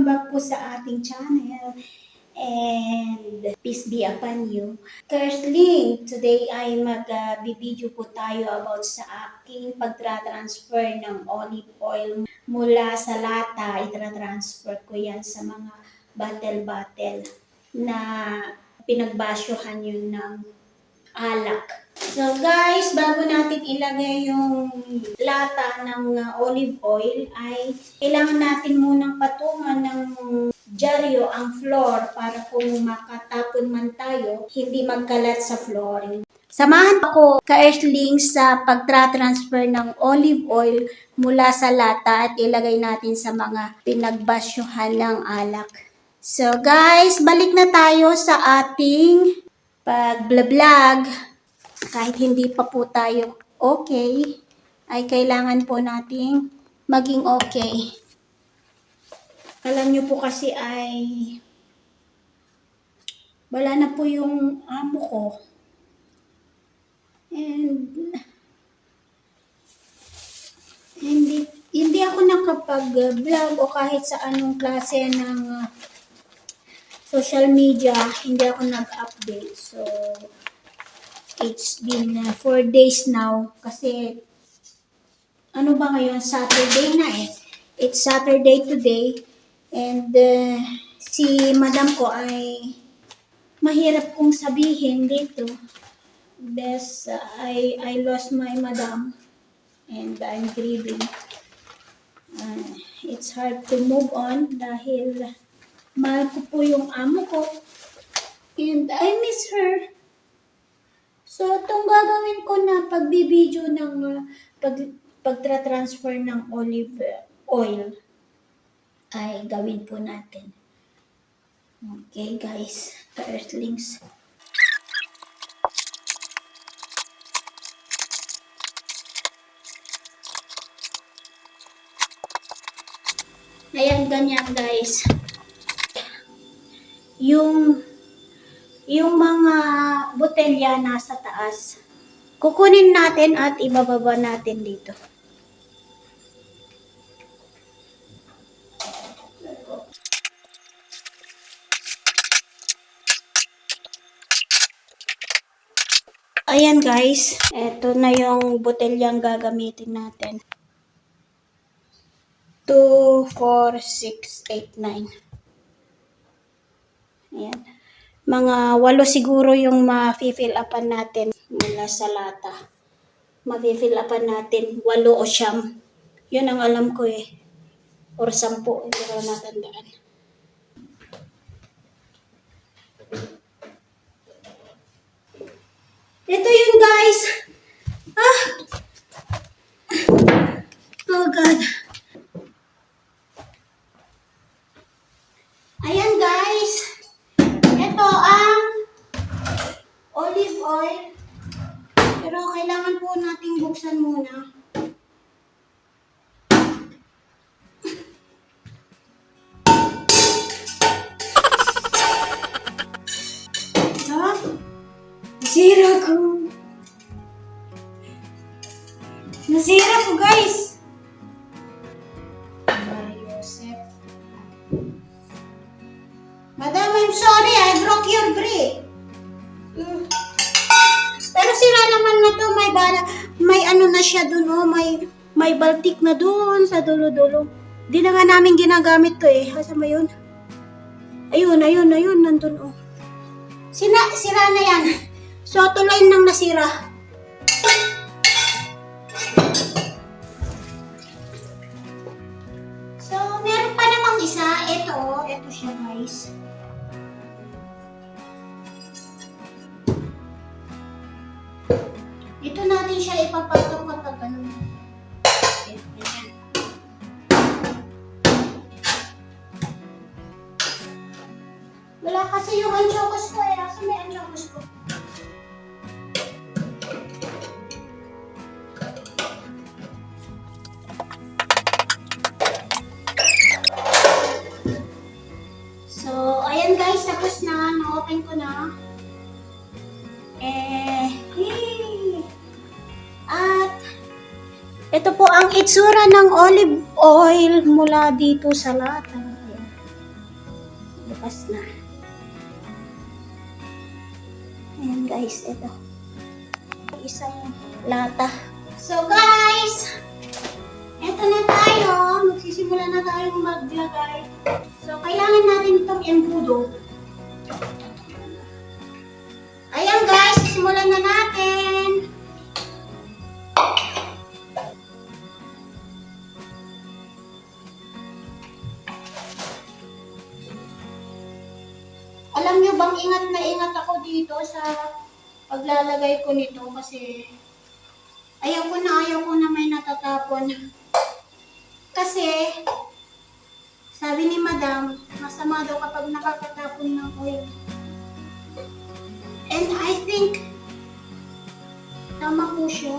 Welcome back po sa ating channel. And peace be upon you. Firstly, today ay mag-video po tayo about sa aking pagtra-transfer ng olive oil mula sa lata. Itra-transfer ko yan sa mga bottle-bottle na pinagbasyuhan yun ng alak. So guys, bago natin ilagay yung lata ng uh, olive oil ay kailangan natin munang patungan ng dyaryo ang floor para kung makatapon man tayo, hindi magkalat sa flooring. Samahan ako ka Earthling sa pagtra-transfer ng olive oil mula sa lata at ilagay natin sa mga pinagbasyuhan ng alak. So guys, balik na tayo sa ating pag-vlog kahit hindi pa po tayo okay, ay kailangan po nating maging okay. Alam nyo po kasi ay wala na po yung amo ko. And hindi hindi ako nakapag-vlog o kahit sa anong klase ng uh, social media, hindi ako nag-update. So, It's been uh, four days now kasi ano ba ngayon? Saturday na eh. It's Saturday today and uh, si madam ko ay mahirap kong sabihin dito. This, uh, I, I lost my madam and I'm grieving. Uh, it's hard to move on dahil mahal ko po yung amo ko and I miss her. So, itong gagawin ko na pagbibideo ng uh, pag, pagtra-transfer ng olive oil ay gawin po natin. Okay guys, ka-earthlings. Ayan, ganyan guys. Yung yung mga botelya nasa taas. Kukunin natin at ibababa natin dito. Ayan guys, eto na yung botelyang gagamitin natin. 2, 4, 6, 8, 9. Ayan mga walo siguro yung ma-fill upan natin mula sa lata. Ma-fill upan natin walo o siyam. Yun ang alam ko eh. Or sampu, hindi ko natandaan. Ito yun guys. Ah! Oh God. Ayan guys. Ito ang olive oil. Pero kailangan po nating buksan muna. Ha? Nasira ko. Nasira ko guys. Mariosep. Madam, I'm sorry, I broke your brick. Mm. Pero sira naman na to, may bala, may ano na siya dun, oh, may, may baltik na dun sa dulo-dulo. Di na nga namin ginagamit to eh. Asa ba yun? Ayun, ayun, ayun, nandun oh. Sina, sira na yan. So, tuloy nang nasira. So, meron pa namang isa. Ito, oh, ito siya guys. Natin siya ipapatong kapag ano. Itsura ng olive oil mula dito sa lata. Ayan. na. Ayan guys, ito. Isang lata. So guys, eto na tayo. Magsisimula na tayo maglagay. So kailangan natin itong embudo. Ayan guys, simulan na natin. Bang ingat na ingat ako dito sa paglalagay ko nito kasi ayaw ko na ayaw ko na may natatapon. Kasi sabi ni madam, masama daw kapag nakakatapon ng oil. And I think tama po siya.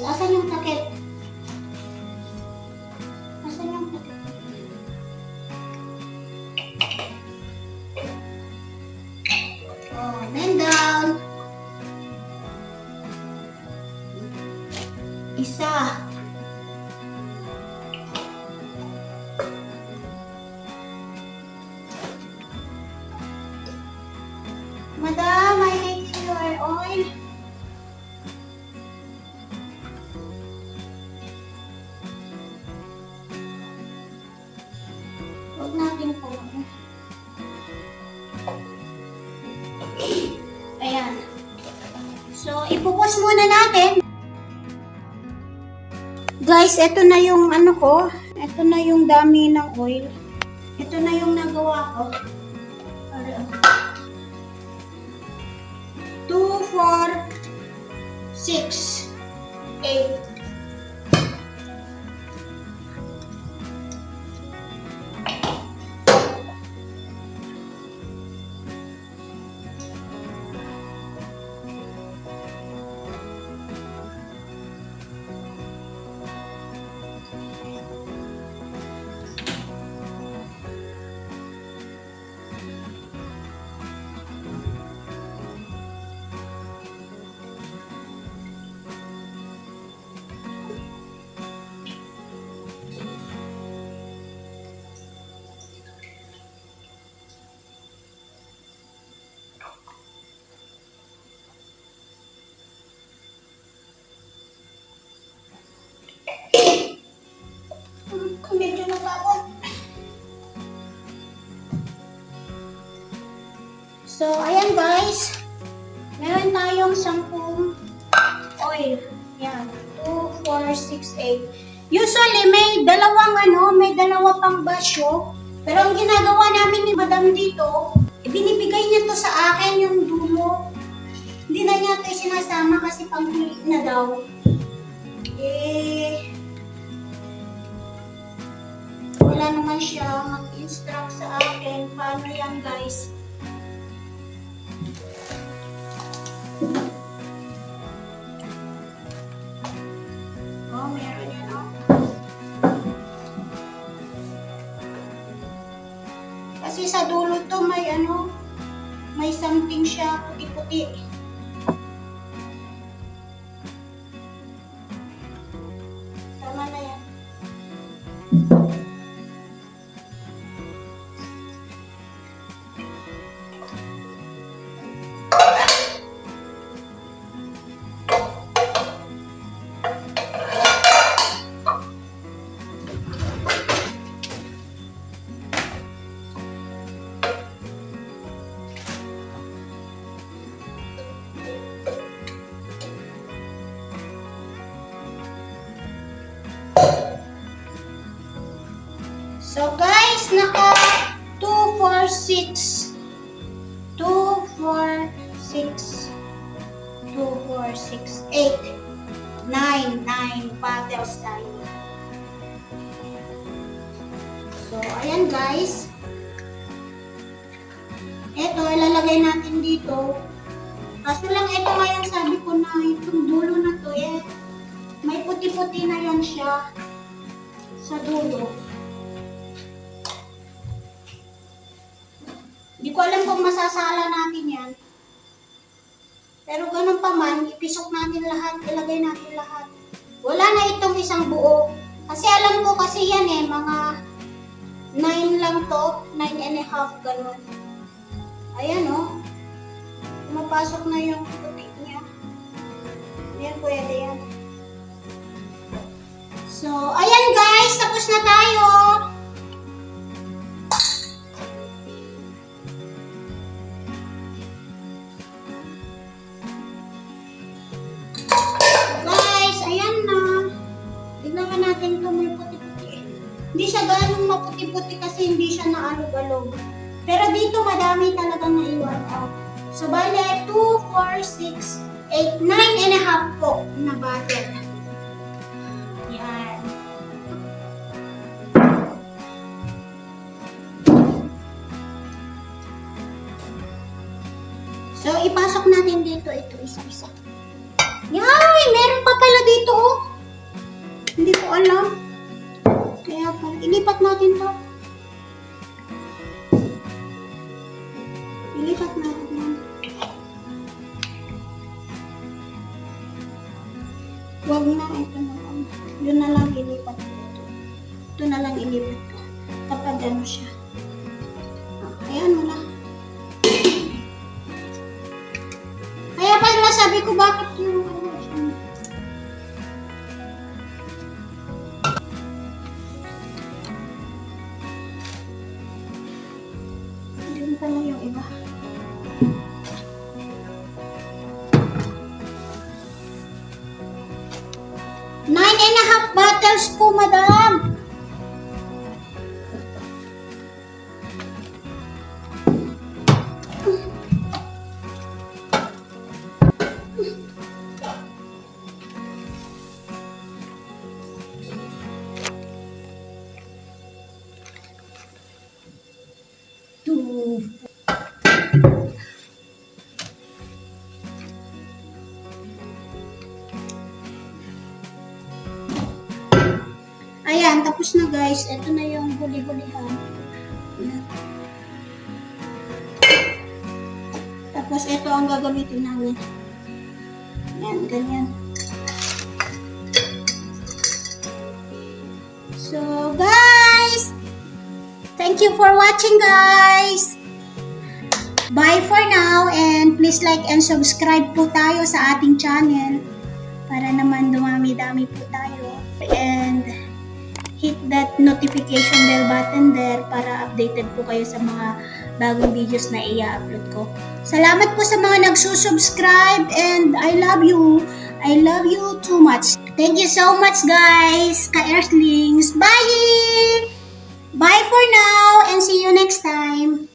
Guys, asan yung takip? Asan yung takip? Oh, bend down. Isa. Madam, I need your oil. Guys, ito na yung ano ko. Ito na yung dami ng oil. Ito na yung nagawa ko. Para- 2, 4, 6, 8. 4, 6, 8. Usually, may dalawang ano, may dalawa pang basyo. Pero ang ginagawa namin ni Madam dito, ibinibigay niya to sa akin yung dulo. Hindi na niya ito sinasama kasi pang na daw. Eh, wala naman siya mag-instruct sa akin paano yan guys. Kasi sa dulo to may ano, may something siya puti-puti. 2, 4, 6. 2, 4, 6. 2, 4, 6, 8. 9, 9 bottles tayo. So, ayan guys. Ito, ilalagay natin dito. Kaso lang ito nga yung sabi ko na itong dulo na to eh. May puti-puti na yan siya sa dulo. Hindi ko alam kung masasala natin yan. Pero ganun pa man, ipisok natin lahat, ilagay natin lahat. Wala na itong isang buo. Kasi alam ko kasi yan eh, mga 9 lang to, 9 and a half, ganun. Ayan oh. Pumapasok na yung Dito madami talaga naiwan out. So, bale, 2, 4, 6, 8, 9 and a half po na bottle. So, ipasok natin dito ito isa-isa. Yay! Meron pa pala dito, oh. Hindi ko alam. Kaya pa, ilipat natin to. Ilipat natin yan. Huwag na, ito na lang. Doon na lang ilipat ko ito. Ito na lang ilipat ko. Kapag ano siya. Ayan, wala. Kaya pala sabi ko bakit yung Tapos na guys. Ito na yung huli-hulihan. Tapos ito ang gagamitin namin. Ayan, ganyan. So, guys! Thank you for watching, guys! Bye for now and please like and subscribe po tayo sa ating channel para naman dumami-dami po tayo. And hit that notification bell button there para updated po kayo sa mga bagong videos na i-upload ko. Salamat po sa mga nagsusubscribe and I love you. I love you too much. Thank you so much guys, ka-Earthlings. Bye! Bye for now and see you next time.